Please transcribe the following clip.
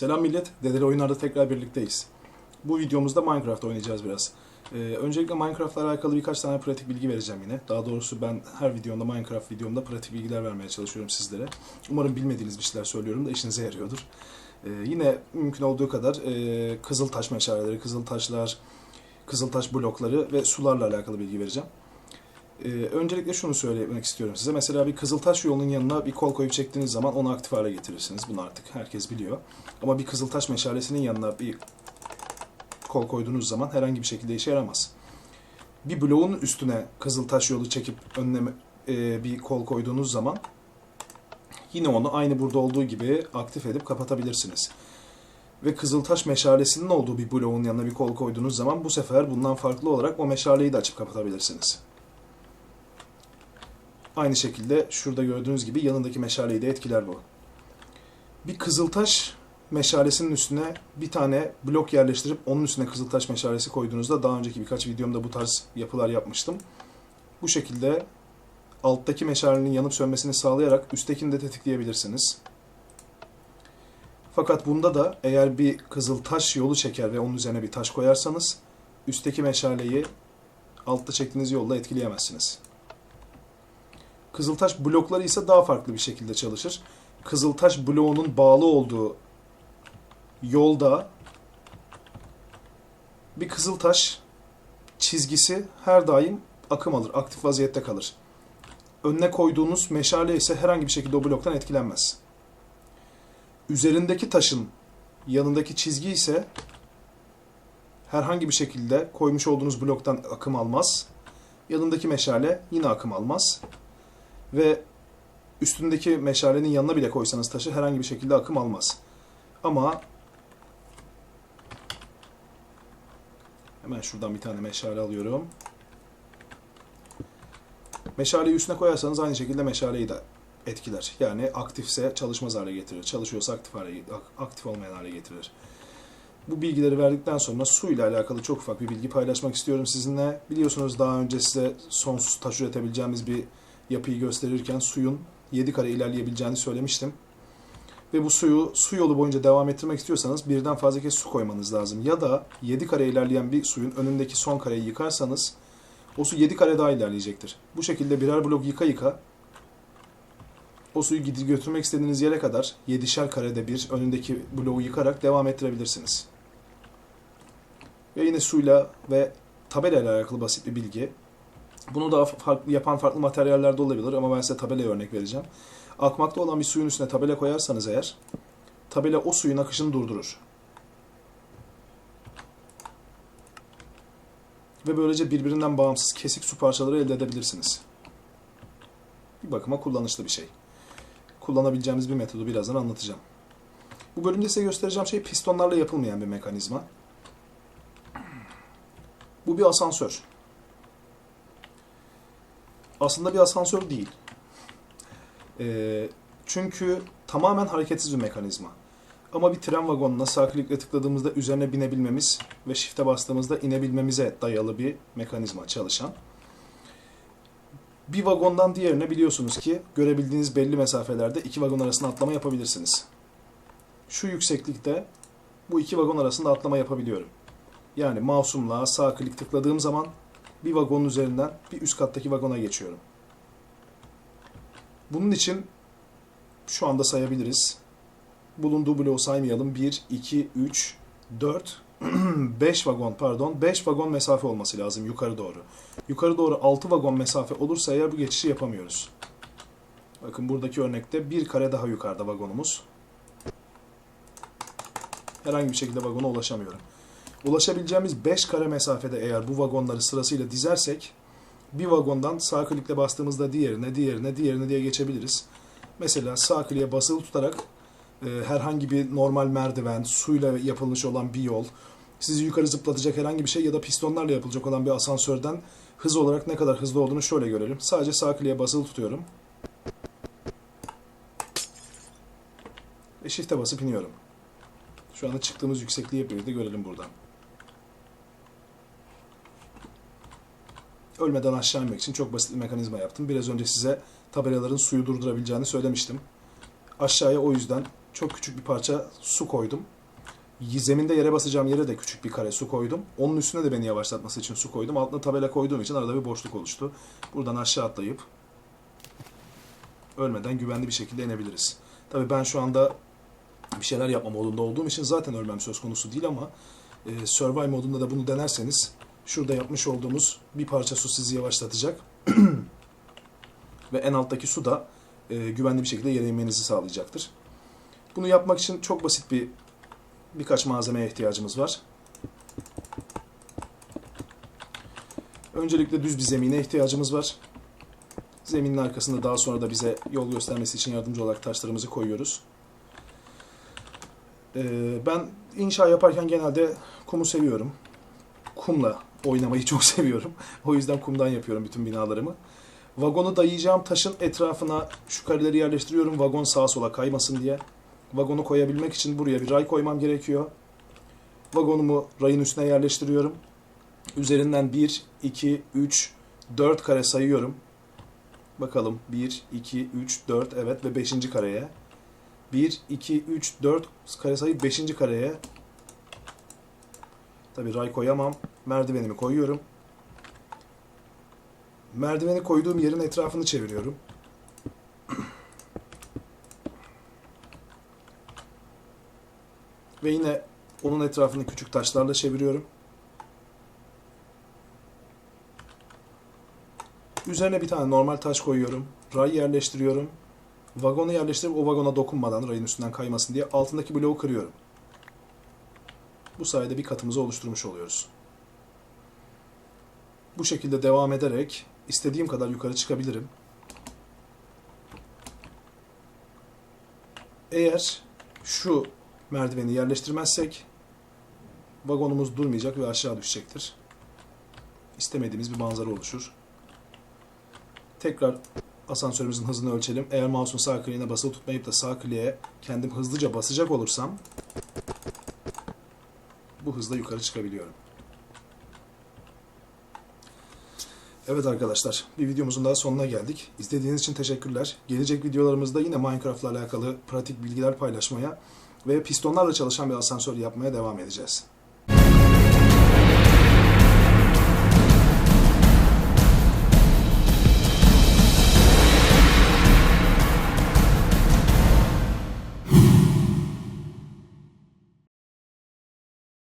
Selam millet, Dedeli Oyunlar'da tekrar birlikteyiz. Bu videomuzda Minecraft oynayacağız biraz. Ee, öncelikle Minecraft'la alakalı birkaç tane pratik bilgi vereceğim yine. Daha doğrusu ben her videomda Minecraft videomda pratik bilgiler vermeye çalışıyorum sizlere. Umarım bilmediğiniz bir şeyler söylüyorum da işinize yarıyordur. Ee, yine mümkün olduğu kadar e, kızıl taş meşaleleri, kızıl taşlar, kızıl taş blokları ve sularla alakalı bilgi vereceğim. Ee, öncelikle şunu söylemek istiyorum size. Mesela bir Kızıltaş yolunun yanına bir kol koyup çektiğiniz zaman onu aktif hale getirirsiniz. Bunu artık herkes biliyor. Ama bir Kızıltaş meşalesinin yanına bir kol koyduğunuz zaman herhangi bir şekilde işe yaramaz. Bir bloğun üstüne Kızıltaş yolu çekip önüne e, bir kol koyduğunuz zaman yine onu aynı burada olduğu gibi aktif edip kapatabilirsiniz. Ve Kızıltaş meşalesinin olduğu bir bloğun yanına bir kol koyduğunuz zaman bu sefer bundan farklı olarak o meşaleyi de açıp kapatabilirsiniz. Aynı şekilde şurada gördüğünüz gibi yanındaki meşaleyi de etkiler bu. Bir kızıltaş meşalesinin üstüne bir tane blok yerleştirip onun üstüne kızıltaş meşalesi koyduğunuzda daha önceki birkaç videomda bu tarz yapılar yapmıştım. Bu şekilde alttaki meşalenin yanıp sönmesini sağlayarak üsttekini de tetikleyebilirsiniz. Fakat bunda da eğer bir kızıltaş yolu çeker ve onun üzerine bir taş koyarsanız üstteki meşaleyi altta çektiğiniz yolla etkileyemezsiniz. Kızıltaş blokları ise daha farklı bir şekilde çalışır. Kızıltaş bloğunun bağlı olduğu yolda bir kızıltaş çizgisi her daim akım alır, aktif vaziyette kalır. Önüne koyduğunuz meşale ise herhangi bir şekilde o bloktan etkilenmez. Üzerindeki taşın yanındaki çizgi ise herhangi bir şekilde koymuş olduğunuz bloktan akım almaz. Yanındaki meşale yine akım almaz ve üstündeki meşalenin yanına bile koysanız taşı herhangi bir şekilde akım almaz. Ama hemen şuradan bir tane meşale alıyorum. Meşaleyi üstüne koyarsanız aynı şekilde meşaleyi de etkiler. Yani aktifse çalışmaz hale getirir. Çalışıyorsa aktif hale aktif olmayan hale getirir. Bu bilgileri verdikten sonra su ile alakalı çok ufak bir bilgi paylaşmak istiyorum sizinle. Biliyorsunuz daha önce size sonsuz taş üretebileceğimiz bir yapıyı gösterirken suyun 7 kare ilerleyebileceğini söylemiştim. Ve bu suyu su yolu boyunca devam ettirmek istiyorsanız birden fazla kez su koymanız lazım. Ya da 7 kare ilerleyen bir suyun önündeki son kareyi yıkarsanız o su 7 kare daha ilerleyecektir. Bu şekilde birer blok yıka yıka o suyu gidip götürmek istediğiniz yere kadar 7'şer karede bir önündeki bloğu yıkarak devam ettirebilirsiniz. Ve yine suyla ve tabela ile alakalı basit bir bilgi. Bunu daha farklı yapan farklı materyaller de olabilir ama ben size tabelaya örnek vereceğim. Akmakta olan bir suyun üstüne tabela koyarsanız eğer, tabela o suyun akışını durdurur. Ve böylece birbirinden bağımsız kesik su parçaları elde edebilirsiniz. Bir bakıma kullanışlı bir şey. Kullanabileceğimiz bir metodu birazdan anlatacağım. Bu bölümde size göstereceğim şey pistonlarla yapılmayan bir mekanizma. Bu bir asansör aslında bir asansör değil. E, çünkü tamamen hareketsiz bir mekanizma. Ama bir tren vagonuna sağ tıkladığımızda üzerine binebilmemiz ve shift'e bastığımızda inebilmemize dayalı bir mekanizma çalışan. Bir vagondan diğerine biliyorsunuz ki görebildiğiniz belli mesafelerde iki vagon arasında atlama yapabilirsiniz. Şu yükseklikte bu iki vagon arasında atlama yapabiliyorum. Yani mouse'umla sağ klik tıkladığım zaman bir vagonun üzerinden bir üst kattaki vagona geçiyorum. Bunun için şu anda sayabiliriz. Bulunduğu bloğu saymayalım. 1, 2, 3, 4, 5 vagon pardon. 5 vagon mesafe olması lazım yukarı doğru. Yukarı doğru 6 vagon mesafe olursa eğer bu geçişi yapamıyoruz. Bakın buradaki örnekte bir kare daha yukarıda vagonumuz. Herhangi bir şekilde vagona ulaşamıyorum. Ulaşabileceğimiz 5 kare mesafede eğer bu vagonları sırasıyla dizersek bir vagondan sağ klikle bastığımızda diğerine, diğerine, diğerine diye geçebiliriz. Mesela sağ kliğe basılı tutarak e, herhangi bir normal merdiven, suyla yapılmış olan bir yol, sizi yukarı zıplatacak herhangi bir şey ya da pistonlarla yapılacak olan bir asansörden hız olarak ne kadar hızlı olduğunu şöyle görelim. Sadece sağ kliğe basılı tutuyorum. Ve shift'e basıp iniyorum. Şu anda çıktığımız yüksekliği hep birlikte görelim buradan. Ölmeden aşağı inmek için çok basit bir mekanizma yaptım. Biraz önce size tabelaların suyu durdurabileceğini söylemiştim. Aşağıya o yüzden çok küçük bir parça su koydum. Zeminde yere basacağım yere de küçük bir kare su koydum. Onun üstüne de beni yavaşlatması için su koydum. Altına tabela koyduğum için arada bir boşluk oluştu. Buradan aşağı atlayıp ölmeden güvenli bir şekilde inebiliriz. Tabii ben şu anda bir şeyler yapma modunda olduğum için zaten ölmem söz konusu değil ama e, survive modunda da bunu denerseniz şurada yapmış olduğumuz bir parça su sizi yavaşlatacak. Ve en alttaki su da e, güvenli bir şekilde yere inmenizi sağlayacaktır. Bunu yapmak için çok basit bir birkaç malzemeye ihtiyacımız var. Öncelikle düz bir zemine ihtiyacımız var. Zeminin arkasında daha sonra da bize yol göstermesi için yardımcı olarak taşlarımızı koyuyoruz. Ee, ben inşa yaparken genelde kumu seviyorum. Kumla oynamayı çok seviyorum. O yüzden kumdan yapıyorum bütün binalarımı. Vagonu dayayacağım taşın etrafına şu kareleri yerleştiriyorum. Vagon sağa sola kaymasın diye. Vagonu koyabilmek için buraya bir ray koymam gerekiyor. Vagonumu rayın üstüne yerleştiriyorum. Üzerinden 1, 2, 3, 4 kare sayıyorum. Bakalım 1, 2, 3, 4 evet ve 5. kareye. 1, 2, 3, 4 kare sayıp 5. kareye. Tabi ray koyamam. Merdivenimi koyuyorum. Merdiveni koyduğum yerin etrafını çeviriyorum. Ve yine onun etrafını küçük taşlarla çeviriyorum. Üzerine bir tane normal taş koyuyorum. Ray yerleştiriyorum. Vagonu yerleştirip o vagona dokunmadan rayın üstünden kaymasın diye altındaki bloğu kırıyorum. Bu sayede bir katımızı oluşturmuş oluyoruz. Bu şekilde devam ederek istediğim kadar yukarı çıkabilirim. Eğer şu merdiveni yerleştirmezsek vagonumuz durmayacak ve aşağı düşecektir. İstemediğimiz bir manzara oluşur. Tekrar asansörümüzün hızını ölçelim. Eğer mouse'un sağ kliğine basılı tutmayıp da sağ kliğe kendim hızlıca basacak olursam bu hızla yukarı çıkabiliyorum. Evet arkadaşlar, bir videomuzun daha sonuna geldik. İzlediğiniz için teşekkürler. Gelecek videolarımızda yine Minecraft'la alakalı pratik bilgiler paylaşmaya ve pistonlarla çalışan bir asansör yapmaya devam edeceğiz.